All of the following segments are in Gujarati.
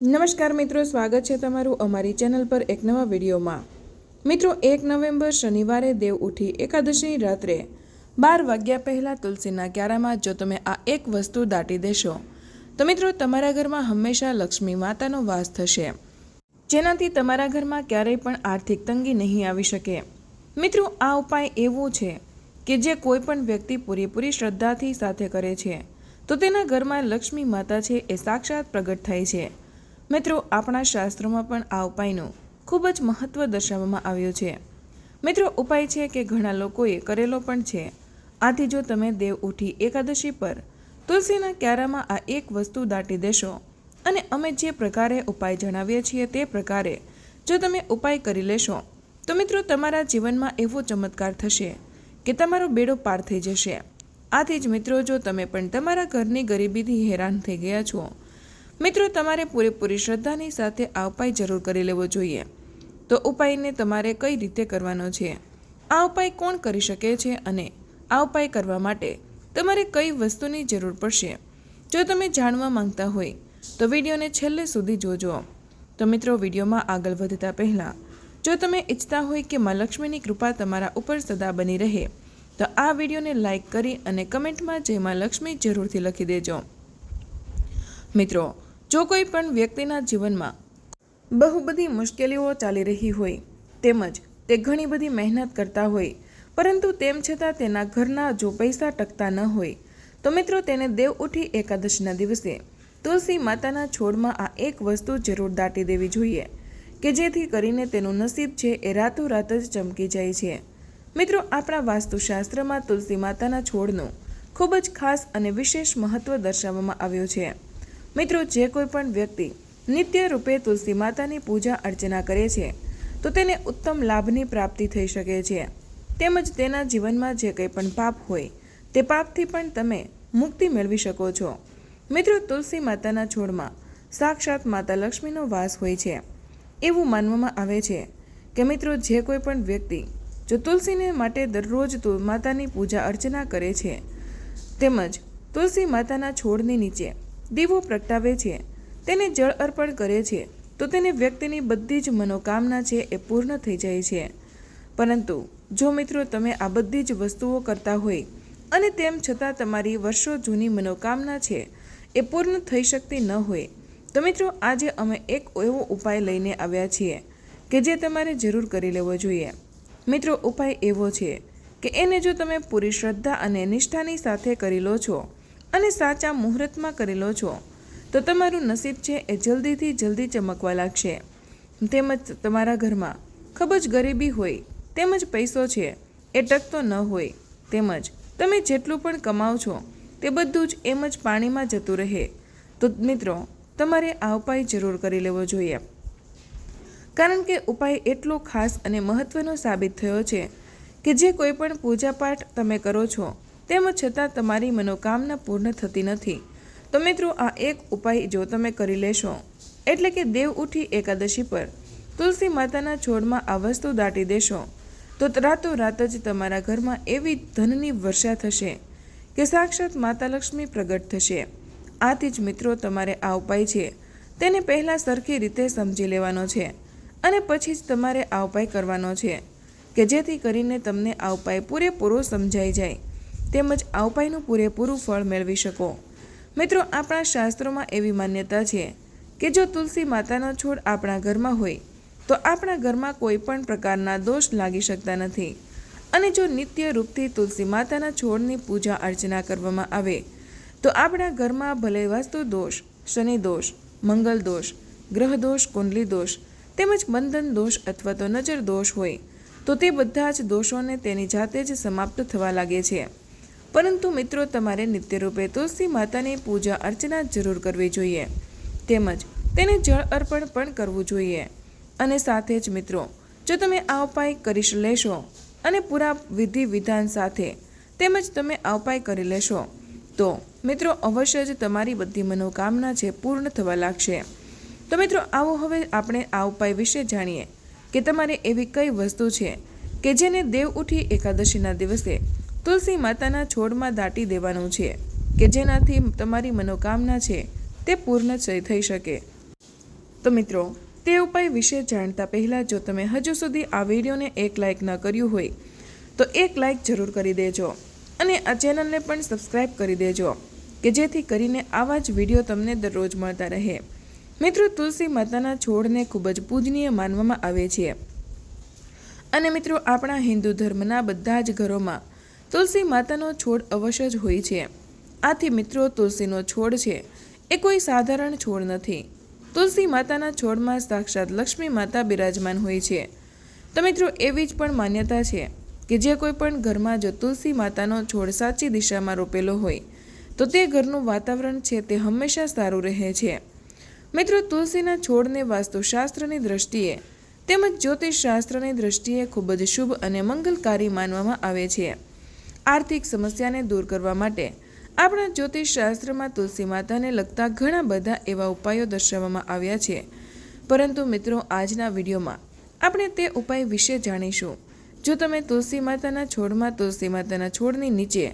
નમસ્કાર મિત્રો, સ્વાગત છે તમારું અમારી ચેનલ પર એક નવા વિડીયોમાં. મિત્રો, એક નવેમ્બર શનિવારે દેવ ઉઠી એકાદશી રાત્રે બાર વાગ્યા પહેલાં તુલસીના ક્યારામાં જો તમે આ એક વસ્તુ દાટી દેશો, તો મિત્રો, તમારા ઘરમાં હંમેશા લક્ષ્મી માતાનો વાસ થશે. જેનાથી તમારા ઘરમાં ક્યારેય પણ આર્થિક તંગી નહીં આવી શકે. મિત્રો, આ ઉપાય એવો છે કે જે કોઈ પણ વ્યક્તિ પૂરેપૂરી શ્રદ્ધાથી સાથે કરે છે, તો તેના ઘરમાં લક્ષ્મી માતા છે એ સાક્ષાત પ્રગટ થાય છે. મિત્રો, આપણા શાસ્ત્રોમાં પણ આ ઉપાયનું ખૂબ જ મહત્ત્વ દર્શાવવામાં આવ્યું છે. મિત્રો, ઉપાય છે કે ઘણા લોકોએ કરેલો પણ છે. આથી જો તમે દેવ ઉઠી એકાદશી પર તુલસીના ક્યારામાં આ એક વસ્તુ દાટી દેશો અને અમે જે પ્રકારે ઉપાય જણાવીએ છીએ તે પ્રકારે જો તમે ઉપાય કરી લેશો, તો મિત્રો તમારા જીવનમાં એવો ચમત્કાર થશે કે તમારો બેડો પાર થઈ જશે. આથી જ મિત્રો, જો તમે પણ તમારા ઘરની ગરીબીથી હેરાન થઈ ગયા છો મિત્રો, તમારે પૂરેપૂરી શ્રદ્ધાની સાથે આ ઉપાય જરૂર કરી લેવો જોઈએ. તો ઉપાયને તમારે કઈ રીતે કરવાનો છે? આ ઉપાય કોણ કરી શકે છે અને આ ઉપાય કરવા માટે તમારે કઈ વસ્તુની જરૂર પડશે? જો તમે જાણવા માંગતા હોય, તો વિડીયોને છેલ્લે સુધી જોજો. તો મિત્રો, વિડીયોમાં આગળ વધતા પહેલાં, જો તમે ઈચ્છતા હોય કે માં લક્ષ્મીની કૃપા તમારા ઉપર સદા બની રહે, તો આ વિડીયોને લાઈક કરી અને કમેન્ટમાં જય મા લક્ષ્મી જરૂરથી લખી દેજો. મિત્રો જો કોઈ પણ વ્યક્તિના જીવનમાં બહુ બધી મુશ્કેલીઓ ચાલી રહી હોય, તેમજ તે ઘણી બધી મહેનત કરતા હોય, પરંતુ તેમ છતાં તેના ઘરના જો પૈસા ટકતા ન હોય, તો મિત્રો તેને દેવ ઉઠી એકાદશીના દિવસે તુલસી માતાના છોડમાં આ એક વસ્તુ જરૂર દાટી દેવી જોઈએ, કે જેથી કરીને તેનું નસીબ છે એ રાતોરાત જ ચમકી જાય છે. મિત્રો, આપણા વાસ્તુશાસ્ત્રમાં તુલસી માતાના છોડનું ખૂબ જ ખાસ અને વિશેષ મહત્વ દર્શાવવામાં આવ્યું છે. મિત્રો, જે કોઈ પણ વ્યક્તિ નિત્ય રૂપે તુલસી માતાની પૂજા અર્ચના કરે છે, તો તેને ઉત્તમ લાભની પ્રાપ્તિ થઈ શકે છે. તેમજ તેના જીવનમાં જે કંઈ પણ પાપ હોય, તે પાપથી પણ તમે મુક્તિ મેળવી શકો છો. મિત્રો, તુલસી માતાના છોડમાં સાક્ષાત માતા લક્ષ્મીનો વાસ હોય છે. એવું માનવામાં આવે છે કે મિત્રો, જે કોઈ પણ વ્યક્તિ જો તુલસીને માટે દરરોજ માતાની પૂજા અર્ચના કરે છે, તેમજ તુલસી માતાના છોડની નીચે દીવો પ્રગટાવે છે. તેને જળ અર્પણ કરે છે, તો તેને વ્યક્તિની બધી જ મનોકામના છે એ પૂર્ણ થઈ જાય છે. પરંતુ જો મિત્રો તમે આ બધી જ વસ્તુઓ કરતા હોય અને તેમ છતાં તમારી વર્ષો જૂની મનોકામના છે એ પૂર્ણ થઈ શકતી ન હોય, તો મિત્રો આજે અમે એક એવો ઉપાય લઈને આવ્યા છીએ કે જે તમારે જરૂર કરી લેવો જોઈએ. મિત્રો, ઉપાય એવો છે કે એને જો તમે પૂરી શ્રદ્ધા અને નિષ્ઠાની સાથે કરી લો છો અને સાચા મુહૂર્તમાં કરેલો છો. તો તમારું નસીબ છે એ જલ્દીથી જલ્દી ચમકવા લાગશે. તેમજ તમારા ઘરમાં ખૂબ જ ગરીબી હોય, તેમજ પૈસો છે, એ ટકતો ન હોય. તેમજ તમે જેટલું પણ કમાઓ છો, તે બધું જ એમ જ પાણીમાં જતું રહે. તો મિત્રો, તમારે આ ઉપાય જરૂર કરી લેવો જોઈએ. કારણ કે ઉપાય એટલો ખાસ અને મહત્વનો સાબિત થયો છે કે જે કોઈ પણ પૂજાપાઠ તમે કરો છો તેમ છતાં તમારી મનોકામના પૂર્ણ થતી નથી. તો મિત્રો, આ એક ઉપાય જો તમે કરી લેશો, એટલે કે દેવ ઉઠી એકાદશી પર તુલસી માતાના છોડમાં આ વસ્તુ દાટી દેશો, તો રાતોરાત જ તમારા ઘરમાં એવી ધનની વર્ષા થશે કે સાક્ષાત માતા લક્ષ્મી પ્રગટ થશે. આથી જ મિત્રો, તમારે આ ઉપાય છે, તેને પહેલાં સરખી રીતે સમજી લેવાનો છે અને પછી જ તમારે આ ઉપાય કરવાનો છે, કે જેથી કરીને તમને આ ઉપાય પૂરેપૂરો સમજાઈ જાય તેમજ આ પૂરેપૂરું ફળ મેળવી શકો. મિત્રો, આપણા શાસ્ત્રોમાં એવી માન્યતા છે કે જો તુલસી માતાનો છોડ આપણા ઘરમાં હોય, તો આપણા ઘરમાં કોઈ પણ પ્રકારના દોષ લાગી શકતા નથી. અને જો નિત્ય રૂપથી તુલસી માતાના છોડની પૂજા અર્ચના કરવામાં આવે, તો આપણા ઘરમાં ભલે વાસ્તુ દોષ, શનિ દોષ, મંગલ દોષ, ગ્રહ દોષ, કુંડલી દોષ, તેમજ બંધન દોષ અથવા તો નજર દોષ હોય, તો તે બધા જ દોષોને તેની જાતે જ સમાપ્ત થવા લાગે છે. પરંતુ મિત્રો, તમારે નિત્યરૂપે તુલસી માતાની પૂજા અર્ચના જરૂર કરવી જોઈએ. તેમજ તેને જળ અર્પણ પણ કરવું જોઈએ. અને સાથે જ મિત્રો, જો તમે આ ઉપાય કરી લેશો અને પૂરા વિધિ વિધાન સાથે તેમજ તમે આ ઉપાય કરી લેશો, તો મિત્રો, અવશ્ય જ તમારી બધી મનોકામના છે પૂર્ણ થવા લાગશે. તો મિત્રો, આવો હવે આપણે આ ઉપાય વિશે જાણીએ કે તમારે એવી કઈ વસ્તુ છે કે જેને દેવ ઉઠી એકાદશીના દિવસે તુલસી માતાના છોડમાં દાટી દેવાનું છે કે જેનાથી તમારી મનોકામના છે તે પૂર્ણ થઈ શકે. તો મિત્રો, તે ઉપાય વિશે જાણતા પહેલાં જો તમે હજુ સુધી આ વિડીયોને એક લાઇક ન કર્યું હોય, તો એક લાઇક જરૂર કરી દેજો અને આ ચેનલને પણ સબસ્ક્રાઇબ કરી દેજો કે જેથી કરીને આવા જ વીડિયો તમને દરરોજ મળતા રહે. મિત્રો, તુલસી માતાના છોડને ખૂબ જ પૂજનીય માનવામાં આવે છે. અને મિત્રો, આપણા હિન્દુ ધર્મના બધા જ ઘરોમાં તુલસી માતાનો છોડ અવશ્ય જ હોય છે. આથી મિત્રો, તુલસીનો છોડ છે એ કોઈ સાધારણ છોડ નથી. તુલસી માતાના છોડમાં સાક્ષાત લક્ષ્મી માતા બિરાજમાન હોય છે. તો મિત્રો, એવી જ પણ માન્યતા છે કે જે કોઈ પણ ઘરમાં જો તુલસી માતાનો છોડ સાચી દિશામાં રોપેલો હોય, તો તે ઘરનું વાતાવરણ છે તે હંમેશા સારું રહે છે. મિત્રો, તુલસીના છોડને વાસ્તુશાસ્ત્રની દ્રષ્ટિએ તેમજ જ્યોતિષશાસ્ત્રની દ્રષ્ટિએ ખૂબ જ શુભ અને મંગલકારી માનવામાં આવે છે. આર્થિક સમસ્યાને દૂર કરવા માટે. આપણા જ્યોતિષશાસ્ત્રમાં તુલસી માતાને લગતા ઘણા બધા એવા ઉપાયો દર્શાવવામાં આવ્યા છે. પરંતુ મિત્રો, આજના વિડીયોમાં આપણે તે ઉપાય વિશે જાણીશું. જો તમે તુલસી માતાના છોડમાં તુલસી માતાના છોડની નીચે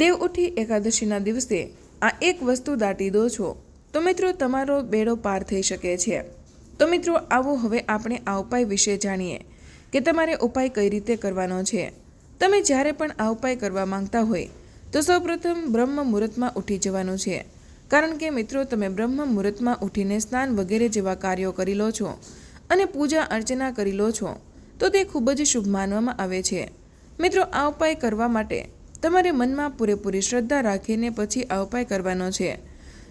દેવ ઉઠી એકાદશીના દિવસે આ એક વસ્તુ દાટી દો છો, તો મિત્રો તમારો બેડો પાર થઈ શકે છે. તો મિત્રો, આવો હવે આપણે આ ઉપાય વિશે જાણીએ કે તમારે ઉપાય કઈ રીતે કરવાનો છે. તમે જ્યારે પણ આ ઉપાય કરવા માંગતા હોય, તો સૌપ્રથમ બ્રહ્મ મુહૂર્તમાં ઉઠી જવાનું છે. કારણ કે મિત્રો, તમે બ્રહ્મ મુહૂર્તમાં ઉઠીને સ્નાન વગેરે જેવા કાર્યો કરી લો છો અને પૂજા અર્ચના કરી લો છો, તો તે ખૂબ જ શુભ માનવામાં આવે છે. મિત્રો, આ ઉપાય કરવા માટે તમારે મનમાં પૂરેપૂરી શ્રદ્ધા રાખીને પછી આ ઉપાય કરવાનો છે.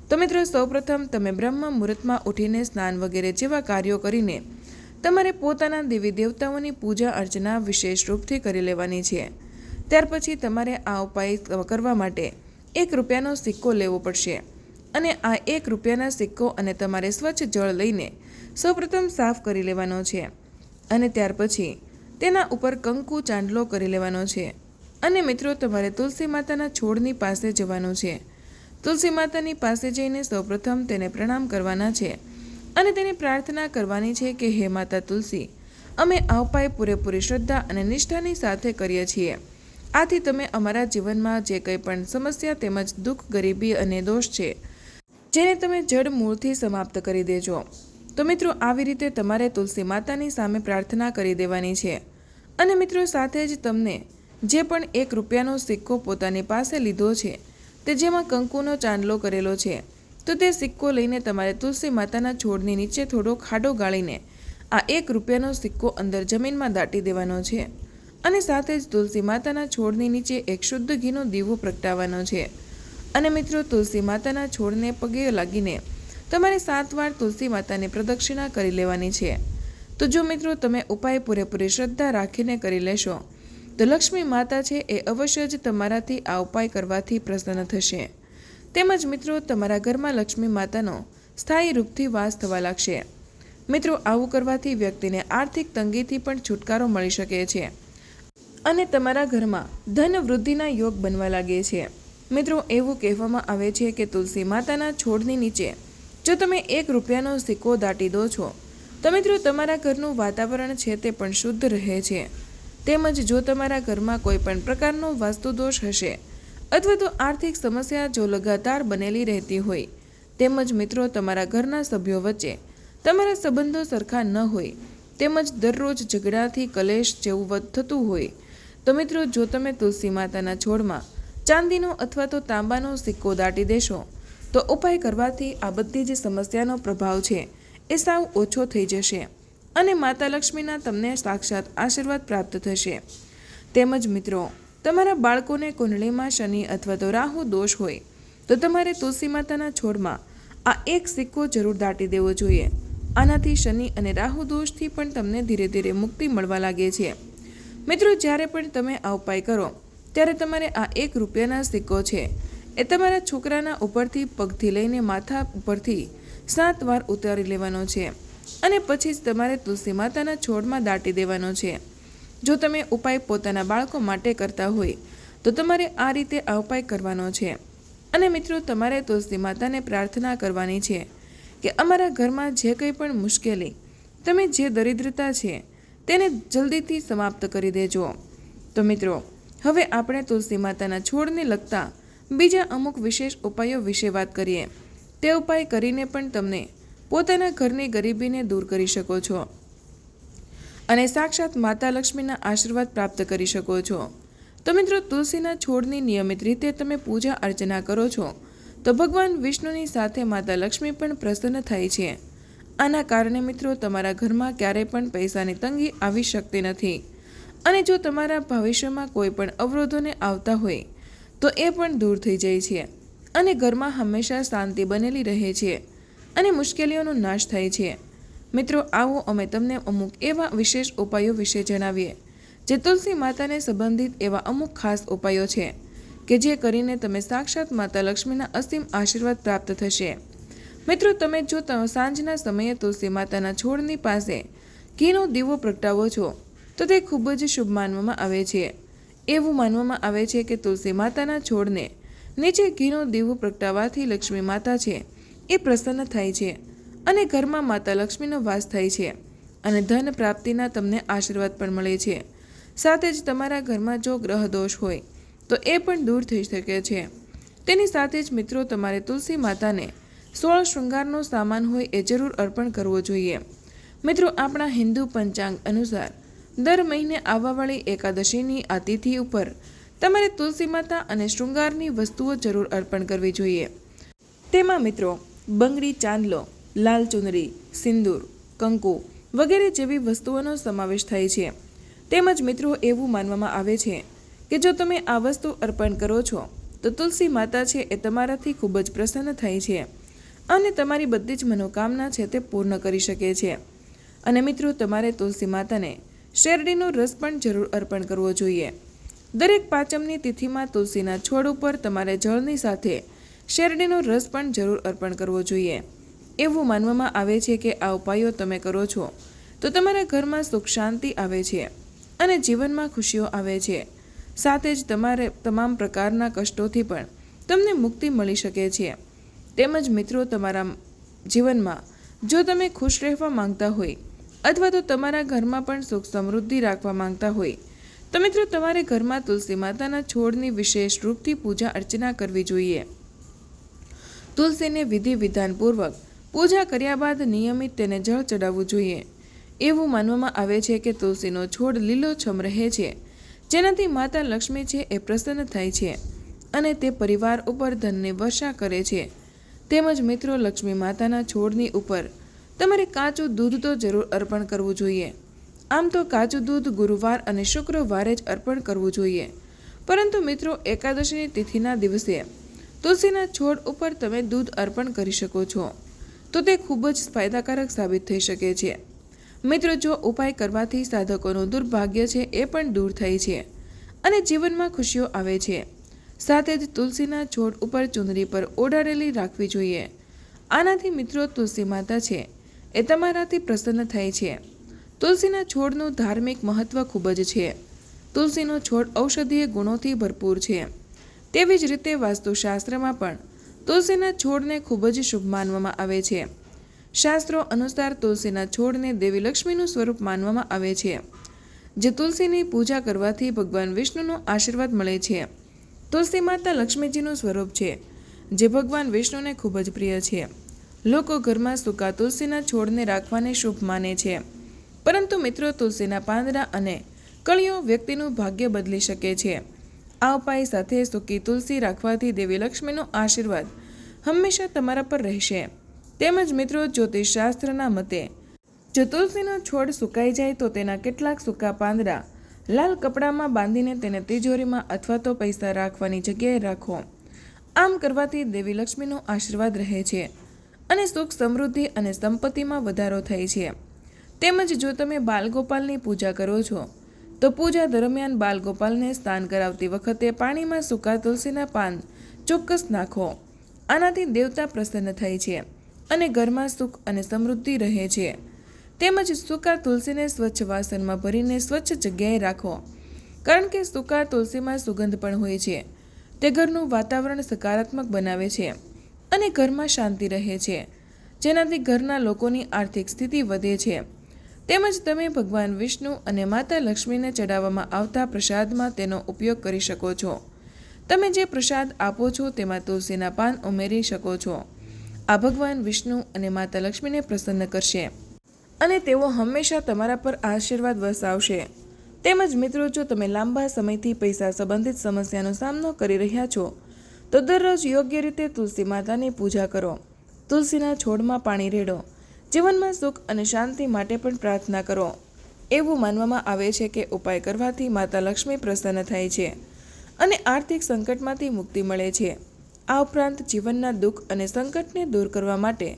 તો મિત્રો, સૌપ્રથમ તમે બ્રહ્મ મુહૂર્તમાં ઉઠીને સ્નાન વગેરે જેવા કાર્યો કરીને તમારે પોતાના દેવી દેવતાઓની પૂજા અર્ચના વિશેષ રૂપથી કરી લેવાની છે. ત્યાર પછી તમારે આ ઉપાય કરવા માટે એક રૂપિયાનો સિક્કો લેવો પડશે. અને આ એક રૂપિયાના સિક્કો અને તમારે સ્વચ્છ જળ લઈને સૌપ્રથમ સાફ કરી લેવાનો છે. અને ત્યાર પછી તેના ઉપર કંકુ ચાંદલો કરી લેવાનો છે. અને મિત્રો, તમારે તુલસી માતાના છોડની પાસે જવાનું છે. તુલસી માતાની પાસે જઈને સૌપ્રથમ તેને પ્રણામ કરવાના છે. અને તેને પ્રાર્થના કરવાની છે કે હે માતા તુલસી, અમે આ ઉપાય પૂરેપૂરી શ્રદ્ધા અને નિષ્ઠાની સાથે કરીએ છીએ. આથી તમે અમારા જીવનમાં જે કંઈ પણ સમસ્યા તેમજ દુઃખ, ગરીબી અને દોષ છે, જેને તમે જડ મૂળથી સમાપ્ત કરી દેજો. તો મિત્રો, આવી રીતે તમારે તુલસી માતાની સામે પ્રાર્થના કરી દેવાની છે. અને મિત્રો, સાથે જ તમને જે પણ એક રૂપિયાનો સિક્કો પોતાની પાસે લીધો છે, તે જેમાં કંકુનો ચાંદલો કરેલો છે તો તે સિક્કો લઈને તમારે તુલસી માતાના છોડની નીચે થોડો ખાડો ગાળીને આ એક રૂપિયાનો સિક્કો અંદર જમીનમાં દાટી દેવાનો છે. અને સાથે જ તુલસી માતાના છોડની નીચે એક શુદ્ધ ઘીનો દીવો પ્રગટાવવાનો છે. અને મિત્રો, તુલસી માતાના છોડને પગે લાગીને તમારે સાત વાર તુલસી માતાને પ્રદક્ષિણા કરી લેવાની છે. તો જો મિત્રો, તમે ઉપાય પૂરેપૂરી શ્રદ્ધા રાખીને કરી લેશો, તો લક્ષ્મી માતા છે એ અવશ્ય જ તમારાથી આ ઉપાય કરવાથી પ્રસન્ન થશે. તેમજ મિત્રો તમારા ઘરમાં લક્ષ્મી માતાનો સ્થાયી રૂપથી વાસ થવા લાગશે. મિત્રો, આવું કરવાથી વ્યક્તિને આર્થિક તંગીથી પણ છુટકારો મળી શકે છે અને તમારા ઘરમાં ધન વૃદ્ધિના યોગ બનવા લાગે છે. મિત્રો, એવું કહેવામાં આવે છે કે તુલસી માતાના છોડની નીચે જો તમે એક રૂપિયાનો સિક્કો દાટી દો છો, તો મિત્રો તમારા ઘરનું વાતાવરણ છે તે પણ શુદ્ધ રહે છે. તેમજ જો તમારા ઘરમાં કોઈ પણ પ્રકારનો વાસ્તુદોષ હશે અથવા તો આર્થિક સમસ્યા જો લગાતાર બનેલી રહેતી હોય, તેમજ મિત્રો તમારા ઘરના સભ્યો વચ્ચે તમારા સંબંધો સરખા ન હોય, તેમજ દરરોજ ઝઘડાથી કલેશ જેવું થતું હોય, તો મિત્રો જો તમે તુલસી માતાના છોડમાં ચાંદીનો અથવા તો તાંબાનો સિક્કો દાટી દેશો, તો ઉપાય કરવાથી આ બધી જે સમસ્યાનો પ્રભાવ છે એ સાવ ઓછો થઈ જશે અને માતા લક્ષ્મીના તમને સાક્ષાત આશીર્વાદ પ્રાપ્ત થશે. તેમજ મિત્રો તમારા બાળકોને કુંડળીમાં શનિ અથવા તો રાહુ દોષ હોય, તો તમારે તુલસી માતાના છોડમાં આ એક સિક્કો જરૂર દાટી દેવો જોઈએ. આનાથી શનિ અને રાહુ દોષથી પણ તમને ધીરે ધીરે મુક્તિ મળવા લાગે છે. મિત્રો, જ્યારે પણ તમે આ ઉપાય કરો, ત્યારે તમારે આ એક રૂપિયાના સિક્કો છે. એ તમારા છોકરાના ઉપરથી પગથી લઈને માથા ઉપરથી સાત વાર ઉતારી લેવાનો છે અને પછી જ તમારે તુલસી માતાના છોડમાં દાટી દેવાનો છે. જો તમે ઉપાય પોતાના બાળકો માટે કરતા હોય, તો તમારે આ રીતે આ ઉપાય કરવાનો છે. અને મિત્રો, તમારે તુલસી માતાને પ્રાર્થના કરવાની છે કે અમારા ઘરમાં જે કંઈ પણ મુશ્કેલી, તમે જે દરિદ્રતા છે, તેને જલ્દીથી સમાપ્ત કરી દેજો. તો મિત્રો, હવે આપણે તુલસી માતાના છોડને લગતા બીજા અમુક વિશેષ ઉપાયો વિશે વાત કરીએ. તે ઉપાય કરીને પણ તમને પોતાના ઘરની ગરીબીને દૂર કરી શકો છો. અને સાક્ષાત માતા લક્ષ્મીના આશીર્વાદ પ્રાપ્ત કરી શકો છો. તો મિત્રો, તુલસીના છોડની નિયમિત રીતે તમે પૂજા અર્ચના કરો છો, તો ભગવાન વિષ્ણુની સાથે માતા લક્ષ્મી પણ પ્રસન્ન થાય છે. આના કારણે મિત્રો, તમારા ઘરમાં ક્યારેય પણ પૈસાની તંગી આવી શકતી નથી. અને જો તમારા ભવિષ્યમાં કોઈ પણ અવરોધોને આવતા હોય, તો એ પણ દૂર થઈ જાય છે અને ઘરમાં હંમેશા શાંતિ બનેલી રહે છે અને મુશ્કેલીઓનો નાશ થાય છે. મિત્રો, આવો અમે તમને અમુક એવા વિશેષ ઉપાયો વિશે જણાવીએ. જે તુલસી માતાને સંબંધિત એવા અમુક ખાસ ઉપાયો છે કે જે કરીને તમે સાક્ષાત માતા લક્ષ્મીના અસીમ આશીર્વાદ પ્રાપ્ત થશે. મિત્રો, તમે જો સાંજના સમયે તુલસી માતાના છોડની પાસે ઘીનો દીવો પ્રગટાવો છો, તો તે ખૂબ જ શુભ માનવામાં આવે છે. એવું માનવામાં આવે છે કે તુલસી માતાના છોડને નીચે ઘીનો દીવો પ્રગટાવવાથી લક્ષ્મી માતા છે એ પ્રસન્ન થાય છે. અને ઘરમાં માતા લક્ષ્મીનો વાસ થાય છે અને ધન પ્રાપ્તિના તમને આશીર્વાદ પણ મળે છે. સાથે જ તમારા ઘરમાં જો ગ્રહ દોષ હોય, તો એ પણ દૂર થઈ શકે છે. તેની સાથે જ મિત્રો, તમારે તુલસી માતાને સોળ શૃંગારનો સામાન હોય એ જરૂર અર્પણ કરવો જોઈએ. મિત્રો, આપણા હિન્દુ પંચાંગ અનુસાર દર મહિને આવવાવાળી એકાદશીની આ ઉપર તમારે તુલસી માતા અને શૃંગારની વસ્તુઓ જરૂર અર્પણ કરવી જોઈએ. તેમાં મિત્રો, બંગડી ચાંદલો લાલ ચુનરી, સિંદૂર, કંકુ વગેરે જેવી વસ્તુઓનો સમાવેશ થાય છે. તેમજ મિત્રો, એવું માનવામાં આવે છે કે જો તમે આ વસ્તુ અર્પણ કરો છો, તો તુલસી માતા છે એ તમારાથી ખૂબ જ પ્રસન્ન થાય છે અને તમારી બધી જ મનોકામના છે તે પૂર્ણ કરી શકે છે. અને મિત્રો, તમારે તુલસી માતાને શેરડીનો રસ પણ જરૂર અર્પણ કરવો જોઈએ. દરેક પાંચમની તિથિમાં તુલસીના છોડ ઉપર તમારે જળની સાથે શેરડીનો રસ પણ જરૂર અર્પણ કરવો જોઈએ. એવું માનવામાં આવે છે કે આ ઉપાયો તમે કરો છો, તો તમારા ઘરમાં સુખ શાંતિ આવે છે અને જીવનમાં ખુશીઓ આવે છે. સાથે જ તમારે તમામ પ્રકારના કષ્ટોથી પણ તમને મુક્તિ મળી શકે છે. તેમજ મિત્રો તમારા જીવનમાં, જો તમે ખુશ રહેવા માંગતા હોય અથવા તો તમારા ઘરમાં પણ સુખ સમૃદ્ધિ રાખવા માંગતા હોય, તો મિત્રો તમારે ઘરમાં તુલસી માતાના છોડની વિશેષ રૂપથી પૂજા અર્ચના કરવી જોઈએ. તુલસીને વિધિ વિધાનપૂર્વક પૂજા કર્યા બાદ નિયમિત તેને જળ ચડાવવું જોઈએ. એવું માનવામાં આવે છે કે તુલસીનો છોડ લીલોછમ રહે છે. જેનાથી માતા લક્ષ્મી છે એ પ્રસન્ન થાય છે અને તે પરિવાર ઉપર ધનની વર્ષા કરે છે. તેમજ મિત્રો લક્ષ્મી માતાના છોડની ઉપર તમારે કાચું દૂધ તો જરૂર અર્પણ કરવું જોઈએ. આમ તો કાચું દૂધ ગુરુવાર અને શુક્રવારે જ અર્પણ કરવું જોઈએ. પરંતુ મિત્રો એકાદશીની તિથિના દિવસે તુલસીના છોડ ઉપર તમે દૂધ અર્પણ કરી શકો છો. તો તે ખૂબ જ ફાયદાકારક સાબિત થઈ શકે છે. મિત્રો, જો ઉપાય કરવાથી સાધકોનું દુર્ભાગ્ય છે એ પણ દૂર થાય છે અને જીવનમાં ખુશીઓ આવે છે. સાથે જ તુલસીના છોડ ઉપર ચુંદડી પર ઓઢાડેલી રાખવી જોઈએ. આનાથી મિત્રો, તુલસી માતા છે એ તમારાથી પ્રસન્ન થાય છે. તુલસીના છોડનું ધાર્મિક મહત્વ ખૂબ જ છે. તુલસીનો છોડ ઔષધીય ગુણોથી ભરપૂર છે. તેવી જ રીતે વાસ્તુશાસ્ત્રમાં પણ તુલસીના છોડને ખૂબ જ શુભ માનવામાં આવે છે. શાસ્ત્રો અનુસાર તુલસીના છોડને દેવી લક્ષ્મીનું સ્વરૂપ માનવામાં આવે છે. જે તુલસીની પૂજા કરવાથી ભગવાન વિષ્ણુનો આશીર્વાદ મળે છે. તુલસી માતા લક્ષ્મીજીનું સ્વરૂપ છે, જે ભગવાન વિષ્ણુને ખૂબ જ પ્રિય છે. લોકો ઘરમાં સૂકા તુલસીના છોડને રાખવાને શુભ માને છે. પરંતુ મિત્રો, તુલસીના પાંદડા અને કળીઓ વ્યક્તિનું ભાગ્ય બદલી શકે છે. આ ઉપાય સાથે સૂકી તુલસી રાખવાથી દેવી લક્ષ્મીનો આશીર્વાદ હંમેશા તમારા પર રહેશે. તેમજ મિત્રો, જ્યોતિષશાસ્ત્રના મતે, જો તુલસીનો છોડ સુકાઈ જાય તો તેના કેટલાક સૂકા પાંદડા લાલ કપડામાં બાંધીને તેને તિજોરીમાં અથવા તો પૈસા રાખવાની જગ્યાએ રાખો. આમ કરવાથી દેવી લક્ષ્મીનો આશીર્વાદ રહે છે અને સુખ સમૃદ્ધિ અને સંપત્તિમાં વધારો થાય છે. તેમજ જો તમે બાલગોપાલની પૂજા કરો છો તો પૂજા દરમિયાન બાલગોપાલને સ્નાન કરાવતી વખતે પાણીમાં સૂકા તુલસીના પાન ચોક્કસ નાખો. આનાથી દેવતા પ્રસન્ન થાય છે અને ઘરમાં સુખ અને સમૃદ્ધિ રહે છે. તેમજ સૂકા તુલસીને સ્વચ્છ વાસણમાં ભરીને સ્વચ્છ જગ્યાએ રાખો. કારણ કે સૂકા તુલસીમાં સુગંધ પણ હોય છે. તે ઘરનું વાતાવરણ સકારાત્મક બનાવે છે અને ઘરમાં શાંતિ રહે છે. જેનાથી ઘરના લોકોની આર્થિક સ્થિતિ વધે છે. તેમજ તમે ભગવાન વિષ્ણુ અને માતા લક્ષ્મીને ચડાવવામાં આવતા પ્રસાદમાં તેનો ઉપયોગ કરી શકો છો. તમે જે પ્રસાદ આપો છો તેમાં તુલસીના પાન ઉમેરી શકો છો. આ ભગવાન વિષ્ણુ અને માતા લક્ષ્મીને પ્રસન્ન કરશે. અને તેઓ હંમેશા તમારા પર આશીર્વાદ વરસાવશે. તેમજ મિત્રો, જો તમે લાંબા સમયથી પૈસા સંબંધિત સમસ્યાનો સામનો કરી રહ્યા છો, તો દરરોજ યોગ્ય રીતે તુલસી માતાની પૂજા કરો. તુલસીના છોડમાં પાણી રેડો. જીવનમાં સુખ અને શાંતિ માટે પણ પ્રાર્થના કરો. એવું માનવામાં આવે છે કે ઉપાય કરવાથી માતા લક્ષ્મી પ્રસન્ન થાય છે અને આર્થિક સંકટમાંથી મુક્તિ મળે છે. આ ઉપરાંત જીવનના દુઃખ અને સંકટને દૂર કરવા માટે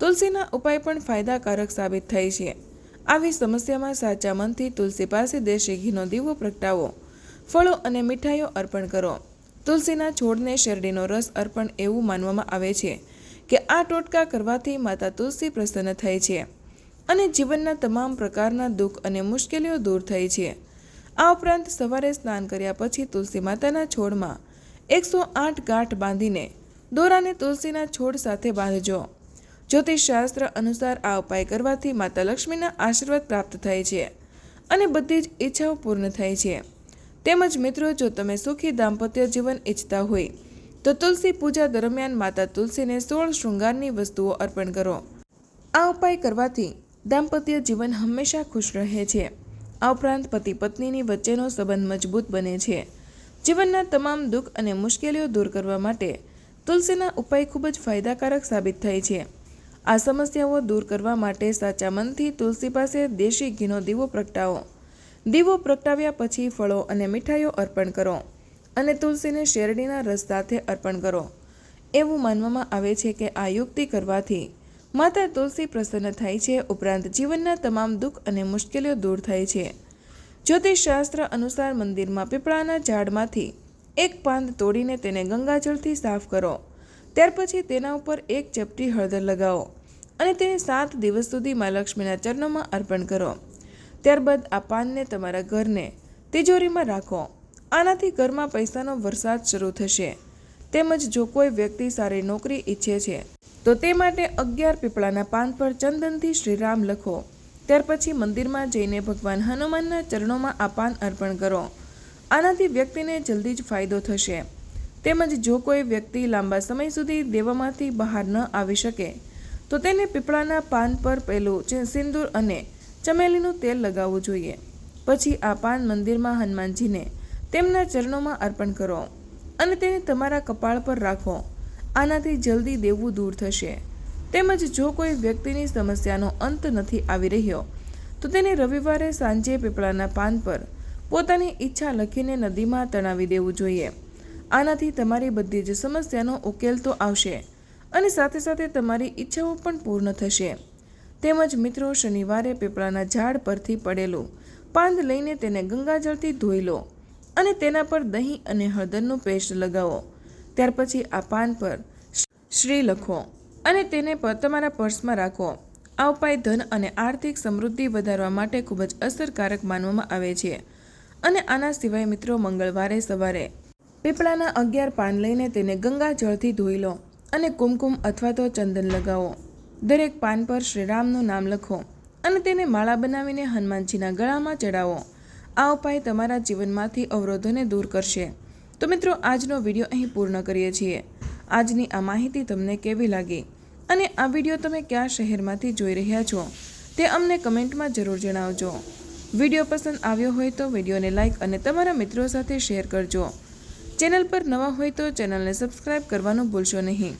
તુલસીના ઉપાય પણ ફાયદાકારક સાબિત થાય છે. આવી સમસ્યામાં સાચા મનથી તુલસી પાસે દેશી ઘીનો દીવો પ્રગટાવો. ફળો અને મીઠાઈઓ અર્પણ કરો. તુલસીના છોડને શેરડીનો રસ અર્પણ એવું માનવામાં આવે છે. કે આ ટોટકા કરવાથી માતા તુલસી પ્રસન્ન થાય છે અને જીવનના તમામ પ્રકારના દુઃખ અને મુશ્કેલીઓ દૂર થાય છે. આ ઉપરાંત સવારે સ્નાન કર્યા પછી તુલસી માતાના છોડમાં એકસો આઠ ગાંઠ બાંધીને દોરાને તુલસીના છોડ સાથે બાંધજો. જ્યોતિષશાસ્ત્ર અનુસાર આ ઉપાય કરવાથી માતા લક્ષ્મીના આશીર્વાદ પ્રાપ્ત થાય છે અને બધી જ ઈચ્છાઓ પૂર્ણ થાય છે. તેમજ મિત્રો, જો તમે સુખી દાંપત્ય જીવન ઈચ્છતા હોય તો તુલસી પૂજા દરમિયાન માતા તુલસીને સોળ શૃંગારની વસ્તુઓ અર્પણ કરો. આ ઉપાય કરવાથી દાંપત્ય જીવન હંમેશા ખુશ રહે છે. આ ઉપરાંત પતિ પત્નીની વચ્ચેનો સંબંધ મજબૂત બને છે. જીવનના તમામ દુઃખ અને મુશ્કેલીઓ દૂર કરવા માટે તુલસીના ઉપાય ખૂબ જ ફાયદાકારક સાબિત થાય છે. આ સમસ્યાઓ દૂર કરવા માટે સાચા મનથી તુલસી પાસે દેશી ઘીનો દીવો પ્રગટાવો. દીવો પ્રગટાવ્યા પછી ફળો અને મીઠાઈઓ અર્પણ કરો. અને તુલસીને શેરડીના રસ સાથે અર્પણ કરો. એવું માનવામાં આવે છે કે આ યુક્તિ કરવાથી માતા તુલસી પ્રસન્ન થાય છે, ઉપરાંત જીવનના તમામ દુઃખ અને મુશ્કેલીઓ દૂર થાય છે. જ્યોતિષશાસ્ત્ર અનુસાર મંદિરમાં પીપળાના ઝાડમાંથી એક પાંદ તોડીને તેને ગંગાજળથી સાફ કરો. ત્યાર પછી તેના ઉપર એક ચપટી હળદર લગાવો અને તેને સાત દિવસ સુધી મા લક્ષ્મીના ચરણોમાં અર્પણ કરો. ત્યારબાદ આ પાનને તમારા ઘરને તિજોરીમાં રાખો. આનાથી ઘરમાં પૈસાનો વરસાદ શરૂ થશે. તેમજ જો કોઈ વ્યક્તિ સારી નોકરી ઈચ્છે છે, તો તે માટે અગિયાર પીપળાના પાન પર ચંદનથી શ્રીરામ લખો. ત્યાર પછી મંદિરમાં જઈને ભગવાન હનુમાનના ચરણોમાં આ પાન અર્પણ કરો. આનાથી વ્યક્તિને જલ્દી જ ફાયદો થશે. તેમજ જો કોઈ વ્યક્તિ લાંબા સમય સુધી દેવામાંથી બહાર ન આવી શકે, તો તેને પીપળાના પાન પર પહેલું સિંદૂર અને ચમેલીનું તેલ લગાવવું જોઈએ. પછી આ પાન મંદિરમાં હનુમાનજીને તેમના ચરણોમાં અર્પણ કરો અને તેને તમારા કપાળ પર રાખો. આનાથી જલ્દી દેવું દૂર થશે. તેમજ જો કોઈ વ્યક્તિની સમસ્યાનો અંત નથી આવી રહ્યો, તો તેને રવિવારે સાંજે પીપળાના પાન પર પોતાની ઈચ્છા લખીને નદીમાં તણાવી દેવું જોઈએ. આનાથી તમારી બધી જ સમસ્યાનો ઉકેલ તો આવશે અને સાથે સાથે તમારી ઈચ્છાઓ પણ પૂર્ણ થશે. તેમજ મિત્રો, શનિવારે પીપળાના ઝાડ પરથી પડેલું પાંદ લઈને તેને ગંગાજળથી ધોઈ લો. અને તેના પર દહીં અને હળદરનું પેસ્ટ લગાવો. ત્યાર પછી આ પાન પર શ્રી લખો અને તેને તમારા પર્સમાં રાખો. આ ઉપાય ધન અને આર્થિક સમૃદ્ધિ વધારવા માટે ખૂબ જ અસરકારક માનવામાં આવે છે. અને આના સિવાય મિત્રો મંગળવારે સવારે પીપળાના અગિયાર પાન લઈને તેને ગંગા જળથી ધોઈ લો અને કુમકુમ અથવા તો ચંદન લગાવો. દરેક પાન પર શ્રીરામનું નામ લખો અને તેને માળા બનાવીને હનુમાનજીના ગળામાં ચડાવો આ ઉપાય તમારા જીવનમાંથી અવરોધોને દૂર કરશે. તો મિત્રો, આજનો વીડિયો અહીં પૂર્ણ કરીએ છીએ. આજની આ માહિતી તમને કેવી લાગી? અને આ વીડિયો તમે કયા શહેરમાંથી જોઈ રહ્યા છો? તે અમને કમેન્ટમાં જરૂર જણાવજો. વીડિયો પસંદ આવ્યો હોય તો વિડીયોને લાઇક અને તમારા મિત્રો સાથે શેર કરજો. ચેનલ પર નવા હોય તો ચેનલને સબસ્ક્રાઇબ કરવાનું ભૂલશો નહીં.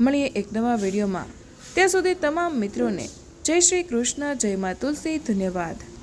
મળીએ એક નવા વિડીયોમાં. ત્યાં સુધી તમામ મિત્રોને જય શ્રી કૃષ્ણ, જય મા તુલસી, ધન્યવાદ.